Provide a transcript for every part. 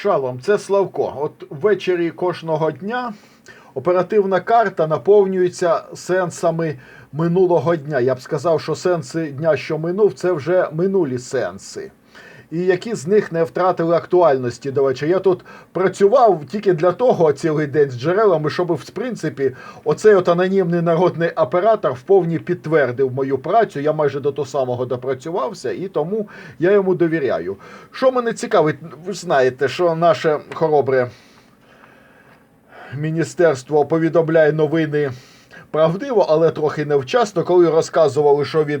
Шалом, це Славко. От ввечері кожного дня оперативна карта наповнюється сенсами минулого дня. Я б сказав, що сенси дня, що минув, це вже минулі сенси. І які з них не втратили актуальності до вечора. Я тут працював тільки для того цілий день з джерелами, щоб, в принципі, оцей от анонімний народний оператор вповні підтвердив мою працю. Я майже до того самого допрацювався, і тому я йому довіряю. Що мене цікавить, ви знаєте, що наше хоробре міністерство повідомляє новини правдиво, але трохи невчасно, коли розказували, що від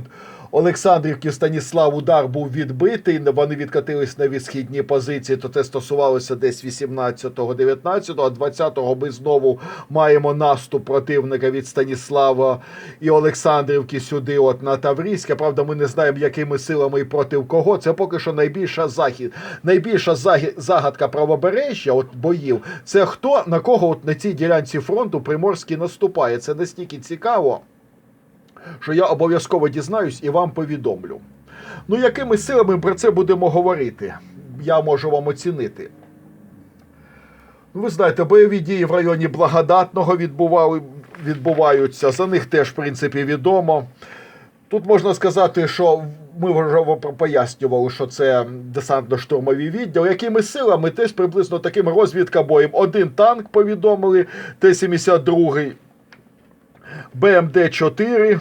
Олександрівки Станіслав удар був відбитий, вони відкатились на відсхідні позиції, то це стосувалося десь 18-го, 19-го, а 20-го ми знову маємо наступ противника від Станіслава і Олександрівки сюди, от на Таврійське. Правда, ми не знаємо, якими силами і проти кого. Це поки що найбільша захід, найбільша загадка правобережжя, от боїв. Це хто на кого от на цій ділянці фронту Приморський наступає. Це настільки цікаво що я обов'язково дізнаюсь і вам повідомлю. Ну, якими силами про це будемо говорити? Я можу вам оцінити. Ви знаєте, бойові дії в районі Благодатного відбували, відбуваються. За них теж, в принципі, відомо. Тут можна сказати, що ми вже пояснювали, що це десантно-штурмовий відділ. Якими силами теж приблизно таким розвідкабоєм. Один танк повідомили, Т-72, БМД-4.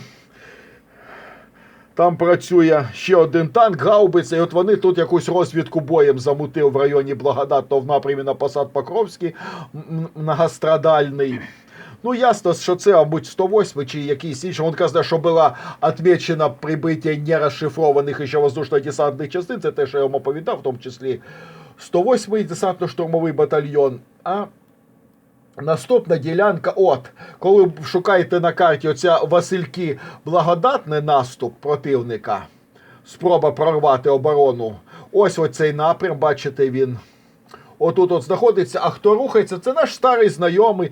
Там працює ще один танк, гаубиця, і от вони тут якусь розвідку боєм замутив в районі Благодатного в напрямі на посад Покровський, многострадальний. Ну, ясно, що це, мабуть, 108 чи якийсь інший. Він каже, що була відмічена прибиття нерозшифрованих ще воздушно-десантних частин. Це те, що я вам оповідав, в тому числі 108-й десантно-штурмовий батальйон. А Наступна ділянка, от, коли шукаєте на карті оця Васильки благодатний наступ противника, спроба прорвати оборону. Ось оцей напрям, бачите, він отут от знаходиться. А хто рухається? Це наш старий знайомий.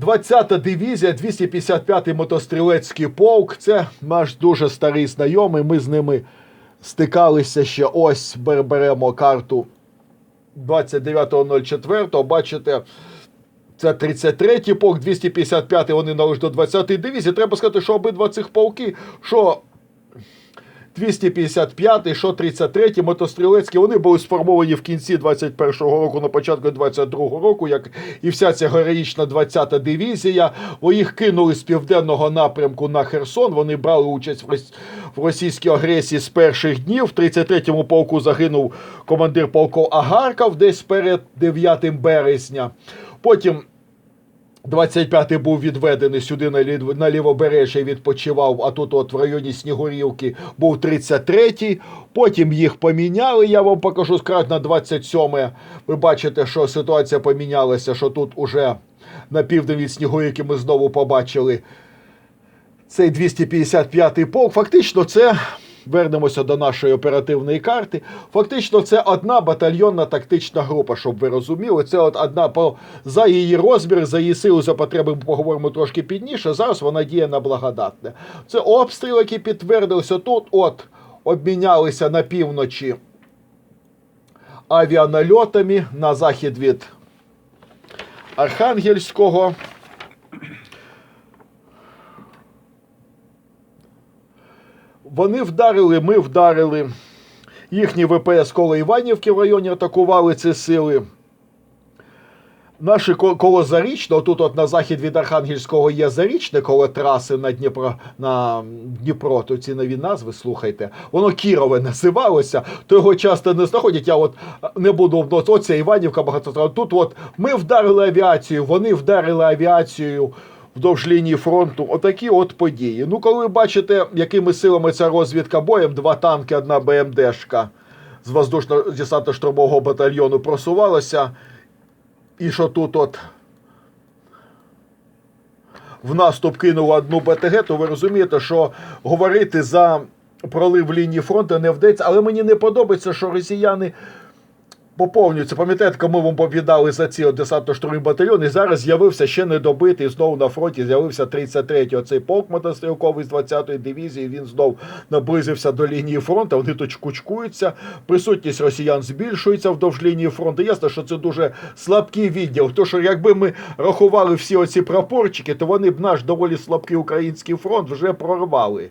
20-та дивізія, 255-й мотострілецький полк. Це наш дуже старий знайомий. Ми з ними стикалися ще ось бер- беремо карту 29.04. Бачите. Це 33-й полк, 255-й, вони належать до 20-ї дивізії. Треба сказати, що обидва цих полки, що 255-й, що 33-й мотострілецький, вони були сформовані в кінці 21-го року, на початку 22-го року, як і вся ця героїчна 20-та дивізія. Їх кинули з південного напрямку на Херсон. Вони брали участь в російській агресії з перших днів. В 33-му полку загинув командир полку Агарков десь перед 9 березня. Потім 25-й був відведений сюди на, лів, на лівобережжя і відпочивав, а тут от в районі Снігурівки був 33-й. Потім їх поміняли, я вам покажу скрат на 27-е. Ви бачите, що ситуація помінялася, що тут уже на південь від Снігурівки ми знову побачили цей 255-й полк. Фактично, це вернемося до нашої оперативної карти. Фактично, це одна батальйонна тактична група, щоб ви розуміли. Це от одна по за її розмір, за її силу, за потреби ми поговоримо трошки пізніше. Зараз вона діє на благодатне. Це обстріл, який підтвердився тут. От обмінялися на півночі авіанальотами на захід від Архангельського. Вони вдарили, ми вдарили. Їхні ВПС коло Іванівки в районі атакували ці сили. Наші ко- коло Зарічного, тут от на захід від Архангельського є Зарічне, коло траси на Дніпро, на Дніпро, то ці нові назви, слухайте. Воно Кірове називалося, то його часто не знаходять. Я от не буду. Оце Іванівка багато. Тут от ми вдарили авіацію, вони вдарили авіацію вдовж лінії фронту. Отакі от події. Ну, коли ви бачите, якими силами ця розвідка боєм, два танки, одна БМДшка з воздушно-десантно-штурмового батальйону просувалася. І що тут от в наступ кинула одну БТГ, то ви розумієте, що говорити за пролив лінії фронту не вдається. Але мені не подобається, що росіяни поповнюється. Пам'ятаєте, кому ми повідали за ці от десантно-штурмові батальйони? І зараз з'явився ще недобитий, знову на фронті з'явився 33-й оцей полк мотострілковий з 20-ї дивізії. Він знов наблизився до лінії фронту. Вони тут кучкуються. Присутність росіян збільшується вдовж лінії фронту. Ясно, що це дуже слабкий відділ. Тому що якби ми рахували всі оці прапорчики, то вони б наш доволі слабкий український фронт вже прорвали.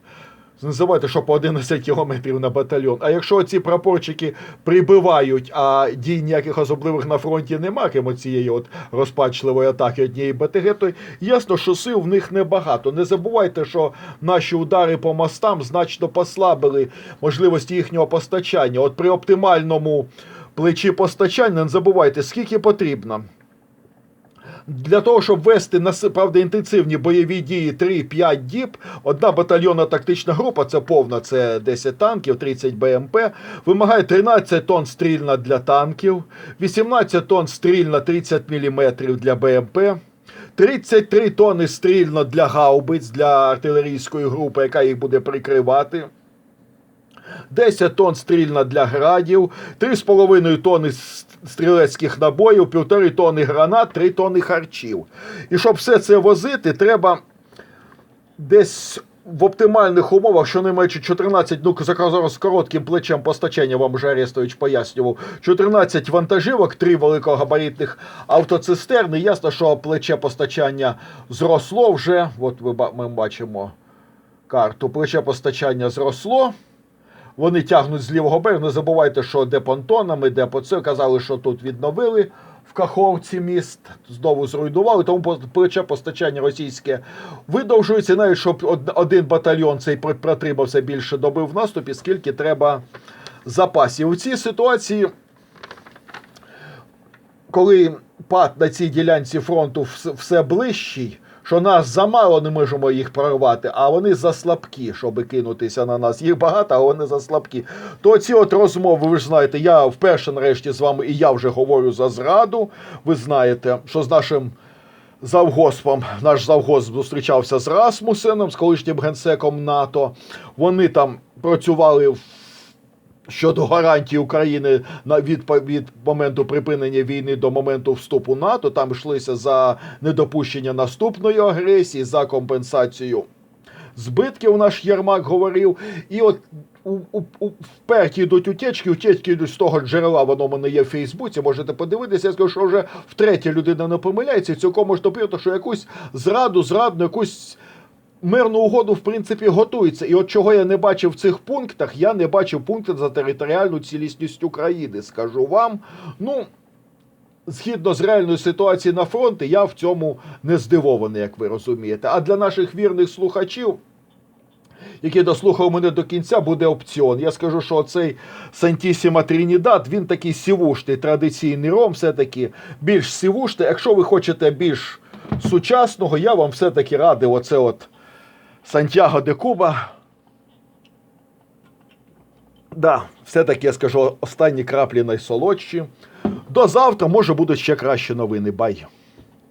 Не забувайте, що по 11 кілометрів на батальйон. А якщо ці прапорчики прибивають, а дій ніяких особливих на фронті нема, крім цієї от розпачливої атаки однієї БТГ, то ясно, що сил в них небагато. Не забувайте, що наші удари по мостам значно послабили можливості їхнього постачання. От при оптимальному плечі постачання не забувайте, скільки потрібно. Для того, щоб вести нас- правда, інтенсивні бойові дії 3-5 діб, одна батальйонна тактична група, це повна, це 10 танків, 30 БМП, вимагає 13 тонн стрільна для танків, 18 тонн стрільна 30 мм для БМП, 33 тонни стрільно для гаубиць, для артилерійської групи, яка їх буде прикривати. 10 тонн стрільна для градів, 3,5 тонни стрілецьких набоїв, 1,5 тонни гранат, 3 тонни харчів. І щоб все це возити, треба десь в оптимальних умовах, щонайменше 14, ну з коротким плечем постачання, вам вже Арестович пояснював, 14 вантажівок, 3 великогабаритних автоцистерни. Ясно, що плече постачання зросло вже. От ми бачимо карту. Плече постачання зросло. Вони тягнуть з лівого берегу. Не забувайте, що де понтонами, де по це. Казали, що тут відновили в Каховці міст, знову зруйнували. Тому плече постачання російське видовжується, навіть щоб один батальйон цей протримався більше доби в наступі, скільки треба запасів. У цій ситуації коли пад на цій ділянці фронту все ближчий, що нас замало не можемо їх прорвати, а вони заслабкі, щоб кинутися на нас. Їх багато, а вони заслабкі. То ці от розмови, ви ж знаєте, я вперше нарешті з вами, і я вже говорю за зраду. Ви знаєте, що з нашим. Завгоспом наш завгосп зустрічався з Расмусеном, з колишнім генсеком НАТО. Вони там працювали в щодо гарантій України на від, від моменту припинення війни до моменту вступу НАТО. Там йшлися за недопущення наступної агресії, за компенсацію збитків. Наш Єрмак говорив. І от у, у, у, вперті йдуть утечки, утечки йдуть з того джерела, воно в мене є в Фейсбуці, можете подивитися. Я скажу, що вже втретє людина не помиляється, цілком можна прийняти, що якусь зраду, зрадну, якусь мирну угоду, в принципі, готується. І от чого я не бачив в цих пунктах, я не бачив пунктів за територіальну цілісність України. Скажу вам. Ну, згідно з реальною ситуацією на фронті, я в цьому не здивований, як ви розумієте. А для наших вірних слухачів. Які дослухав мене до кінця, буде опціон. Я скажу, що цей Сантісіма Трінідад, він такий сівушний, традиційний ром, все-таки більш сівушний. Якщо ви хочете більш сучасного, я вам все-таки радив оце от Сантьяго де Куба. Да, все-таки я скажу останні краплі найсолодші. До завтра, може, будуть ще кращі новини. Бай.